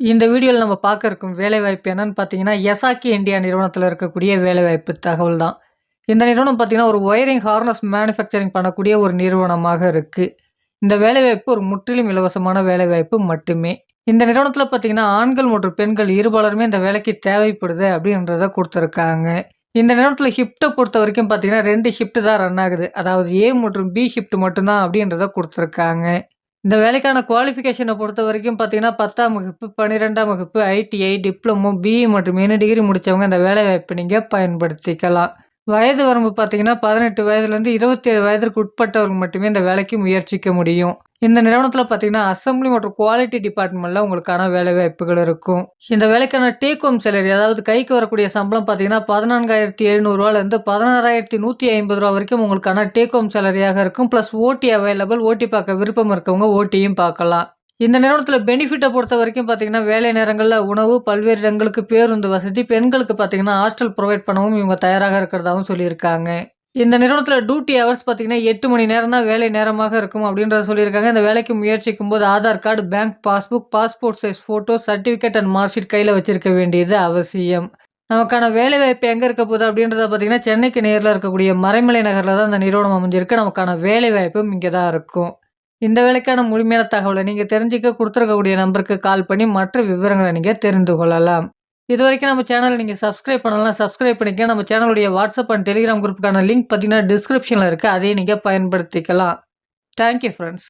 இந்த வீடியோவில் நம்ம பார்க்க இருக்கும் வேலைவாய்ப்பு என்னன்னு பார்த்தீங்கன்னா எசாக்கி இந்தியா நிறுவனத்தில் இருக்கக்கூடிய வேலைவாய்ப்பு தகவல் தான் இந்த நிறுவனம் பார்த்தீங்கன்னா ஒரு ஒயரிங் ஹார்னஸ் மேனுஃபேக்சரிங் பண்ணக்கூடிய ஒரு நிறுவனமாக இருக்குது இந்த வேலைவாய்ப்பு ஒரு முற்றிலும் இலவசமான வேலைவாய்ப்பு மட்டுமே. இந்த நிறுவனத்தில் பார்த்தீங்கன்னா ஆண்கள் மற்றும் பெண்கள் இருபாலருமே இந்த வேலைக்கு தேவைப்படுது அப்படின்றத கொடுத்துருக்காங்க. இந்த நிறுவனத்தில் ஷிஃப்ட்டை பொறுத்த வரைக்கும் பார்த்தீங்கன்னா ரெண்டு ஷிஃப்ட் தான் ரன் ஆகுது. அதாவது ஏ மற்றும் பி ஷிஃப்ட் மட்டும்தான் அப்படின்றத கொடுத்துருக்காங்க. இந்த வேலைக்கான குவாலிஃபிகேஷனை பொறுத்த வரைக்கும் பார்த்தீங்கன்னா பத்தாம் வகுப்பு பன்னிரெண்டாம் வகுப்பு ஐடிஐ டிப்ளமோ பிஇ மற்றும் என்ன டிகிரி முடித்தவங்க இந்த வேலை வாய்ப்பை நீங்கள் பயன்படுத்திக்கலாம். வயது வரம்பு பார்த்தீங்கன்னா பதினெட்டு வயதுலேருந்து இருபத்தேழு வயதிற்கு உட்பட்டவர்கள் மட்டுமே இந்த வேலைக்கு முயற்சிக்க முடியும். இந்த நிறுவனத்தில் பார்த்தீங்கன்னா அசம்பிளி மற்றும் குவாலிட்டி டிபார்ட்மெண்ட்டில் உங்களுக்கான வேலை வாய்ப்புகள் இருக்கும். இந்த வேலைக்கான டேக் ஹோம் சேலரி அதாவது கைக்கு வரக்கூடிய சம்பளம் பார்த்தீங்கன்னா பதினான்காயிரத்தி எழுநூறுவாலேருந்து பதினாறாயிரத்தி நூற்றி ஐம்பது ரூபா வரைக்கும் உங்களுக்கான டேக் ஹோம் சேலரியாக இருக்கும். ப்ளஸ் ஓடி அவைலபிள் ஓடி பார்க்க விருப்பம் இருக்கவங்க ஓட்டியும் பார்க்கலாம். இந்த நிறுவனத்தில் பெனிஃபிட்டை பொறுத்த வரைக்கும் பார்த்தீங்கன்னா வேலை நேரங்களில் உணவு பல்வேறு இடங்களுக்கு பேருந்து வசதி பெண்களுக்கு பார்த்தீங்கன்னா ஹாஸ்டல் ப்ரொவைட் பண்ணவும் இவங்க தயாராக இருக்கிறதாகவும் சொல்லியிருக்காங்க. இந்த நிறுவனத்தில் டியூட்டி ஹவர்ஸ் பார்த்தீங்கன்னா எட்டு மணி நேரம் தான் வேலை நேரமாக இருக்கும் அப்படின்றத சொல்லியிருக்காங்க. இந்த வேலைக்கு முயற்சிக்கும் போது Aadhaar card bank passbook passport size photo certificate and mark sheet கையில் வச்சிருக்க வேண்டியது அவசியம். நமக்கான வேலை வாய்ப்பு எங்கே இருக்க போகுது அப்படின்றத பார்த்தீங்கன்னா சென்னைக்கு நேரில் இருக்கக்கூடிய மறைமலை நகரில் தான் இந்த நிறுவனம் அமைஞ்சிருக்கு. நமக்கான வேலை வாய்ப்பும் இங்கே தான் இருக்கும். இந்த வேலைக்கான முழுமையான தகவலை நீங்கள் தெரிஞ்சுக்க கொடுத்துருக்கக்கூடிய நம்பருக்கு கால் பண்ணி மற்ற விவரங்களை நீங்கள் தெரிந்து கொள்ளலாம். இது வரைக்கும் நம்ம சேனலை நீங்கள் சப்ஸ்கிரைப் பண்ணலாம் சப்ஸ்கிரைப் பண்ணிக்க நம்ம சேனலுடைய வாட்ஸ்அப் அண்ட் டெலிகிராம் குரூப்புக்கான லிங்க் பார்த்தீங்கன்னா டிஸ்கிரிப்ஷனில் இருக்குது அதையும் நீங்கள் பயன்படுத்திக்கலாம். Thank you friends